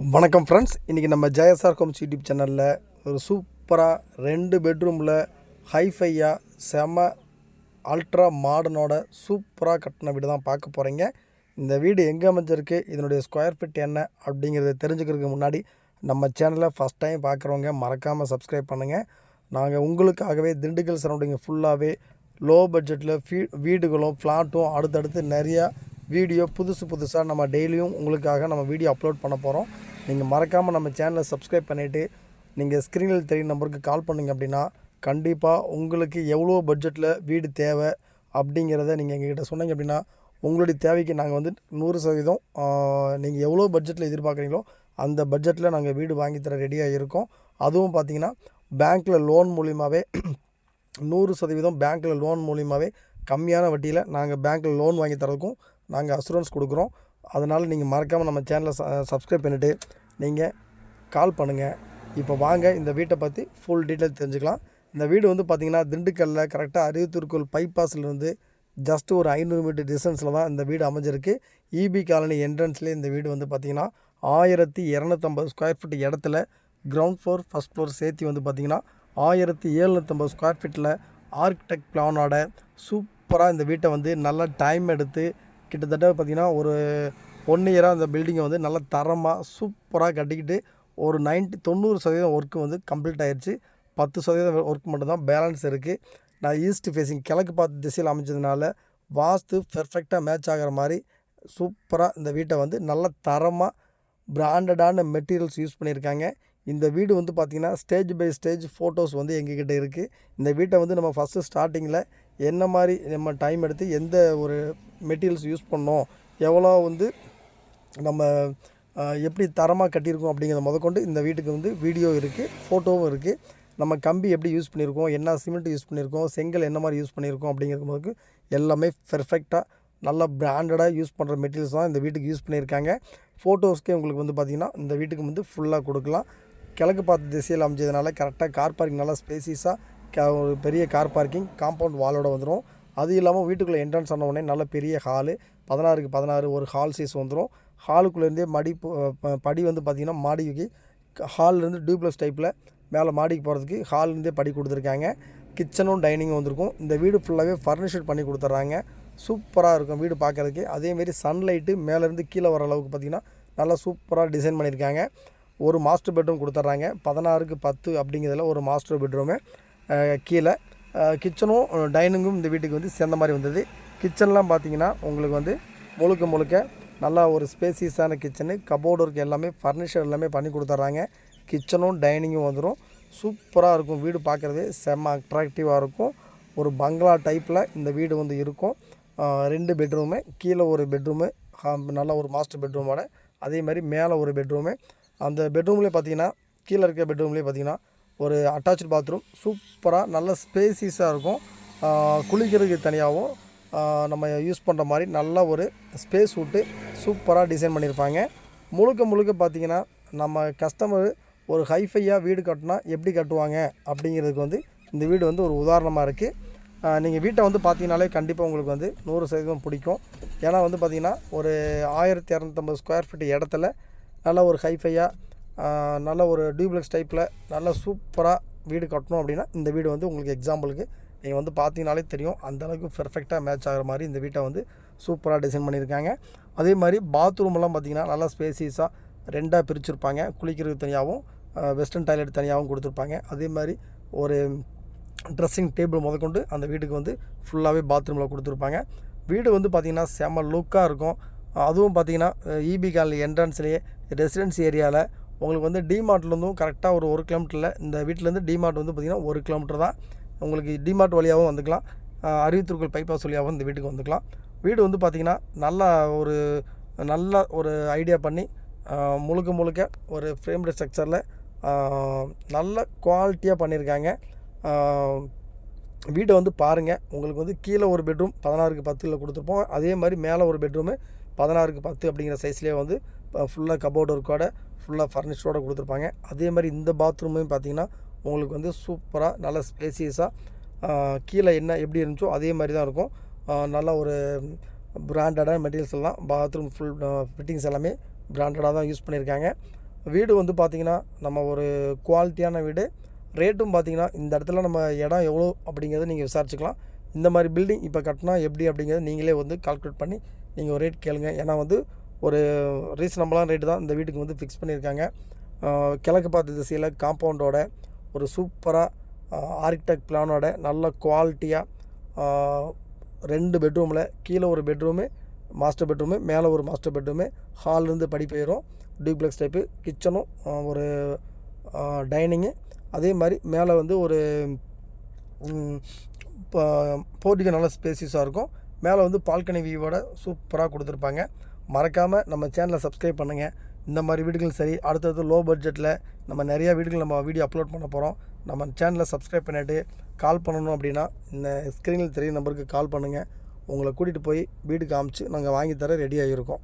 வணக்கம் ஃப்ரெண்ட்ஸ் இன்றைக்கி நம்ம ஜெயசார் ஹோம்ஸ் யூடியூப் சேனலில் ஒரு சூப்பராக ரெண்டு பெட்ரூமில் ஹைஃபையாக செம அல்ட்ரா மாடனோட சூப்பராக கட்டின வீடு தான் பார்க்க போகிறீங்க இந்த வீடு எங்கே அமைஞ்சிருக்கு இதனுடைய ஸ்கொயர் ஃபீட் என்ன அப்படிங்கிறத தெரிஞ்சுக்கிறதுக்கு முன்னாடி நம்ம சேனலை ஃபஸ்ட் டைம் பார்க்குறவங்க மறக்காமல் சப்ஸ்கிரைப் பண்ணுங்கள் நாங்கள் உங்களுக்காகவே திண்டுக்கல் சரௌண்டிங் ஃபுல்லாகவே லோ பட்ஜெட்டில் ஃபீ வீடுகளும் ஃப்ளாட்டும் அடுத்தடுத்து நிறையா வீடியோ புதுசு புதுசாக நம்ம டெய்லியும் உங்களுக்காக நம்ம வீடியோ அப்லோட் பண்ண போகிறோம் நீங்கள் மறக்காமல் நம்ம சேனலை சப்ஸ்கிரைப் பண்ணிவிட்டு நீங்கள் ஸ்க்ரீனில் தெரியும் நம்பருக்கு கால் பண்ணிங்க அப்படின்னா கண்டிப்பாக உங்களுக்கு எவ்வளோ பட்ஜெட்டில் வீடு தேவை அப்படிங்கிறத நீங்கள் எங்ககிட்ட சொன்னீங்க அப்படின்னா உங்களுடைய தேவைக்கு நாங்கள் வந்து நூறு சதவீதம் நீங்கள் எவ்வளோ பட்ஜெட்டில் எதிர்பார்க்குறீங்களோ அந்த பட்ஜெட்டில் நாங்கள் வீடு வாங்கித்தர ரெடியாக இருக்கோம். அதுவும் பார்த்தீங்கன்னா பேங்க்கில் லோன் மூலியமாகவே நூறு சதவீதம் பேங்க்கில் லோன் மூலியமாகவே கம்மியான வட்டியில் நாங்கள் பேங்க்கில் லோன் வாங்கி தரதுக்கும் நாங்கள் அசூரன்ஸ் கொடுக்குறோம். அதனால் நீங்கள் மறக்காமல் நம்ம சேனலை சப்ஸ்கிரைப் பண்ணிவிட்டு நீங்கள் கால் பண்ணுங்கள் இப்போ வாங்க இந்த வீட்டை பற்றி ஃபுல் டீட்டெயில் தெரிஞ்சுக்கலாம். இந்த வீடு வந்து பார்த்திங்கன்னா திண்டுக்கல்லில் கரெக்டாக அரியத்தூர்கோல் பைபாஸ்லேருந்து ஜஸ்ட் ஒரு ஐநூறு மீட்டர் டிஸ்டன்ஸில் தான் இந்த வீடு அமைஞ்சிருக்கு. இபி காலனி என்ட்ரன்ஸ்லேயே இந்த வீடு வந்து பார்த்திங்கன்னா ஆயிரத்தி இரநூத்தம்பது ஸ்கொயர் ஃபீட் இடத்துல கிரவுண்ட் ஃப்ளோர் ஃபஸ்ட் ஃப்ளோர் சேர்த்து வந்து பார்த்திங்கன்னா ஆயிரத்தி எழுநூற்றம்பது ஸ்கொயர் ஃபீட்டில் ஆர்கிடெக்ட் பிளானோட சூப்பராக இந்த வீட்டை வந்து நல்லா டைம் எடுத்து கிட்டத்தட்ட பார்த்திங்கன்னா ஒரு ஒன் இயராக அந்த பில்டிங்கை வந்து நல்லா தரமாக சூப்பராக கட்டிக்கிட்டு ஒரு நைன்ட்டி தொண்ணூறு சதவீதம் ஒர்க்கு வந்து கம்ப்ளீட் ஆயிடுச்சு பத்து சதவீதம் ஒர்க் மட்டும்தான் பேலன்ஸ் இருக்குது நான் ஈஸ்ட் ஃபேஸிங் கிழக்கு பார்த்து திசையில் அமைச்சதுனால வாஸ்து பெர்ஃபெக்டாக மேட்ச் ஆகிற மாதிரி சூப்பராக இந்த வீட்டை வந்து நல்ல தரமாக பிராண்டடான மெட்டீரியல்ஸ் யூஸ் பண்ணியிருக்காங்க. இந்த வீடு வந்து பார்த்திங்கன்னா ஸ்டேஜ் பை ஸ்டேஜ் ஃபோட்டோஸ் வந்து எங்ககிட்ட இருக்குது இந்த வீட்டை வந்து நம்ம ஃபஸ்ட்டு ஸ்டார்டிங்கில் என்ன மாதிரி நம்ம டைம் எடுத்து எந்த ஒரு மெட்டீரியல்ஸ் யூஸ் பண்ணோம் எவ்வளோ வந்து நம்ம எப்படி தரமாக கட்டியிருக்கோம் அப்படிங்கிறத முதற்கொண்டு இந்த வீட்டுக்கு வந்து வீடியோ இருக்குது ஃபோட்டோவும் இருக்குது நம்ம கம்பி எப்படி யூஸ் பண்ணியிருக்கோம் என்ன சிமெண்ட் யூஸ் பண்ணியிருக்கோம் செங்கல் என்ன மாதிரி யூஸ் பண்ணியிருக்கோம் அப்படிங்கிறது எல்லாமே பெர்ஃபெக்டாக நல்ல பிராண்டடாக யூஸ் பண்ணுற மெட்டீரியல்ஸ் தான் இந்த வீட்டுக்கு யூஸ் பண்ணியிருக்காங்க. ஃபோட்டோஸ்க்கே உங்களுக்கு வந்து பார்த்திங்கன்னா இந்த வீட்டுக்கு வந்து ஃபுல்லாக கொடுக்கலாம். கிழக்கு பார்த்த திசையில் அமைஞ்சதுனால கரெக்டாக கார் பார்க்கிங் நல்லா ஸ்பேசிஸாக ஒரு பெரிய கார் பார்க்கிங் காம்பவுண்ட் வாலோட வந்துடும் அது இல்லாமல் வீட்டுக்குள்ளே என்ட்ரன்ஸ் ஆன உடனே நல்ல பெரிய ஹாலு பதினாறுக்கு பதினாறு ஒரு ஹால் சைஸ் வந்துடும் ஹாலுக்குள்ளேருந்தே மடி படி வந்து பார்த்திங்கன்னா மாடிக்கு ஹால்லேருந்து டியூப்ளஸ் டைப்பில் மேலே மாடிக்கு போகிறதுக்கு ஹால்லேருந்தே படி கொடுத்துருக்காங்க. கிச்சனும் டைனிங்கும் வந்திருக்கும். இந்த வீடு ஃபுல்லாகவே ஃபர்னிஷர் பண்ணி கொடுத்துட்றாங்க. சூப்பராக இருக்கும் வீடு பார்க்குறதுக்கு அதேமாரி சன்லைட்டு மேலேருந்து கீழே வர அளவுக்கு பார்த்திங்கன்னா நல்லா சூப்பராக டிசைன் பண்ணியிருக்காங்க ஒரு மாஸ்டர் பெட்ரூம் கொடுத்துட்றாங்க பதினாறுக்கு பத்து அப்படிங்கிறதுல ஒரு மாஸ்டர் பெட்ரூமு கீழே. கிச்சனும் டைனிங்கும் இந்த வீட்டுக்கு வந்து சேர்ந்த மாதிரி வந்தது. கிச்சன்லாம் பார்த்திங்கன்னா உங்களுக்கு வந்து முழுக்க முழுக்க நல்லா ஒரு ஸ்பேசியஸான கிச்சனு கபோர்டு ஒர்க் எல்லாமே ஃபர்னிச்சர் எல்லாமே பண்ணி கொடுத்துட்றாங்க கிச்சனும் டைனிங்கும் வந்துடும் சூப்பராக இருக்கும். வீடு பார்க்குறதே செம்ம அட்ராக்டிவாக இருக்கும். ஒரு பங்களா டைப்பில் இந்த வீடு வந்து இருக்கும். ரெண்டு பெட்ரூமு கீழே ஒரு பெட்ரூமு நல்ல ஒரு மாஸ்டர் பெட்ரூமோட அதே மாதிரி மேலே ஒரு பெட்ரூமு அந்த பெட்ரூம்லேயே பார்த்தீங்கன்னா கீழே இருக்க பெட்ரூம்லேயே பார்த்தீங்கன்னா ஒரு அட்டாச்சு பாத்ரூம் சூப்பராக நல்ல ஸ்பேசிஸாக இருக்கும். குளிக்கிறதுக்கு தனியாகவும் நம்ம யூஸ் பண்ணுற மாதிரி நல்ல ஒரு ஸ்பேஸ் விட்டு சூப்பராக டிசைன் பண்ணியிருப்பாங்க. முழுக்க முழுக்க பார்த்தீங்கன்னா நம்ம கஸ்டமர் ஒரு ஹைஃபையாக வீடு கட்டினா எப்படி கட்டுவாங்க அப்படிங்கிறதுக்கு வந்து இந்த வீடு வந்து ஒரு உதாரணமாக இருக்குது நீங்கள் வீட்டை வந்து பார்த்தீங்கனாலே கண்டிப்பாக உங்களுக்கு வந்து நூறு சதவீதம் பிடிக்கும். ஏன்னா வந்து பார்த்தீங்கன்னா ஒரு ஆயிரத்தி இரநூத்தம்பது ஸ்கொயர் ஃபீட் இடத்துல நல்ல ஒரு ஹைஃபையாக நல்ல ஒரு டியூப்ளெக்ஸ் டைப்பில் நல்ல சூப்பராக வீடு கட்டணும் அப்படின்னா இந்த வீடு வந்து உங்களுக்கு எக்ஸாம்பிளுக்கு நீங்கள் வந்து பார்த்தீங்கனாலே தெரியும். அந்த அளவுக்கு பெர்ஃபெக்டாக மேட்ச் ஆகிற மாதிரி இந்த வீட்டை வந்து சூப்பராக டிசைன் பண்ணியிருக்காங்க. அதே மாதிரி பாத்ரூம்லாம் பார்த்தீங்கன்னா நல்லா ஸ்பேசியஸாக ரெண்டாக பிரிச்சுருப்பாங்க. குளிக்கிறதுக்கு தனியாகவும் வெஸ்டர்ன் டாய்லெட் தனியாகவும் கொடுத்துருப்பாங்க. அதே மாதிரி ஒரு ட்ரெஸ்ஸிங் டேபிள் முதற்கொண்டு அந்த வீட்டுக்கு வந்து ஃபுல்லாகவே பாத்ரூமில் கொடுத்துருப்பாங்க. வீடு வந்து பார்த்திங்கன்னா செம லுக்காக இருக்கும். அதுவும் பார்த்திங்கன்னா இபி காலனி என்ட்ரன்ஸ்லேயே ரெசிடென்சி ஏரியாவில் உங்களுக்கு வந்து டிமார்ட்லேருந்தும் கரெக்டாக ஒரு ஒரு கிலோமீட்டரில் இந்த வீட்டிலேருந்து டிமார்ட் வந்து பார்த்திங்கன்னா ஒரு கிலோமீட்டர் தான். உங்களுக்கு டிமார்ட் வழியாகவும் வந்துக்கலாம். அஹ் அறிவித்தூர்கள் பைபாஸ் வழியாகவும் இந்த வீட்டுக்கு வந்துக்கலாம். வீடு வந்து பார்த்திங்கன்னா நல்லா ஒரு நல்ல ஒரு ஐடியா பண்ணி முழுக்க முழுக்க ஒரு ஃப்ரேம்டு ஸ்ட்ரக்சரில் நல்ல குவாலிட்டியாக பண்ணியிருக்காங்க. வீடை வீட்டை வந்து பாருங்கள் உங்களுக்கு வந்து கீழே ஒரு பெட்ரூம் பதினாறுக்கு பத்தில் கொடுத்துருப்போம். அதே மாதிரி மேலே ஒரு பெட்ரூமு பதினாறுக்கு பத்து அப்படிங்கிற சைஸ்லேயே வந்து ஃபுல்லாக கபோர்டு ஒர்க்கோட ஃபுல்லாக ஃபர்னிச்சரோட கொடுத்துருப்பாங்க. அதே மாதிரி இந்த பாத்ரூமையும் பார்த்தீங்கன்னா உங்களுக்கு வந்து சூப்பராக நல்ல ஸ்பேசியஸாக கீழே என்ன எப்படி இருந்துச்சோ அதே மாதிரி தான் இருக்கும். நல்ல ஒரு பிராண்டடான மெட்டீரியல்ஸ் எல்லாம் பாத்ரூம் ஃபுல் ஃபிட்டிங்ஸ் எல்லாமே பிராண்டடாக தான் யூஸ் பண்ணியிருக்காங்க. வீடு வந்து பார்த்திங்கன்னா நம்ம ஒரு குவாலிட்டியான வீடு ரேட்டும் பார்த்திங்கன்னா இந்த இடத்துல நம்ம இடம் எவ்வளோ அப்படிங்கிறத நீங்கள் விசாரிச்சுக்கலாம். இந்த மாதிரி பில்டிங் இப்போ கட்டினா எப்படி அப்படிங்கிறத நீங்களே வந்து கால்குலேட் பண்ணி நீங்கள் ஒரு ரேட் கேளுங்க. ஏன்னா வந்து ஒரு ரீசனபிளான ரேட்டு தான் இந்த வீட்டுக்கு வந்து ஃபிக்ஸ் பண்ணியிருக்காங்க. கிழக்கு பார்த்த திசையில் காம்பவுண்டோட ஒரு சூப்பராக ஆர்கிடெக்ட் பிளானோட நல்ல குவாலிட்டியாக ரெண்டு பெட்ரூமில் கீழே ஒரு பெட்ரூமு மாஸ்டர் பெட்ரூமு மேலே ஒரு மாஸ்டர் பெட்ரூமு ஹால்லேருந்து படி டியூப்ளெக்ஸ் டைப்பு கிச்சனும் ஒரு டைனிங்கு அதே மாதிரி மேலே வந்து ஒரு போர்ட்டிக்கு நல்ல ஸ்பேசியஸாக இருக்கும். மேலே வந்து பால்கனி வியூவோட சூப்பராக கொடுத்துருப்பாங்க. மறக்காமல் நம்ம சேனலை சப்ஸ்கிரைப் பண்ணுங்கள் இந்த மாதிரி வீடுகளும் சரி அடுத்தது லோ பட்ஜெட்டில் நம்ம நிறையா வீடுகள் நம்ம வீடியோ அப்லோட் பண்ண போகிறோம் நம்ம சேனலை சப்ஸ்கிரைப் பண்ணிவிட்டு கால் பண்ணணும் அப்படின்னா இந்த ஸ்க்ரீனில் தெரியும் நம்பருக்கு கால் பண்ணுங்கள் உங்களை கூட்டிகிட்டு போய் வீடு காமிச்சு நாங்கள் வாங்கி தர ரெடியாக இருக்கோம்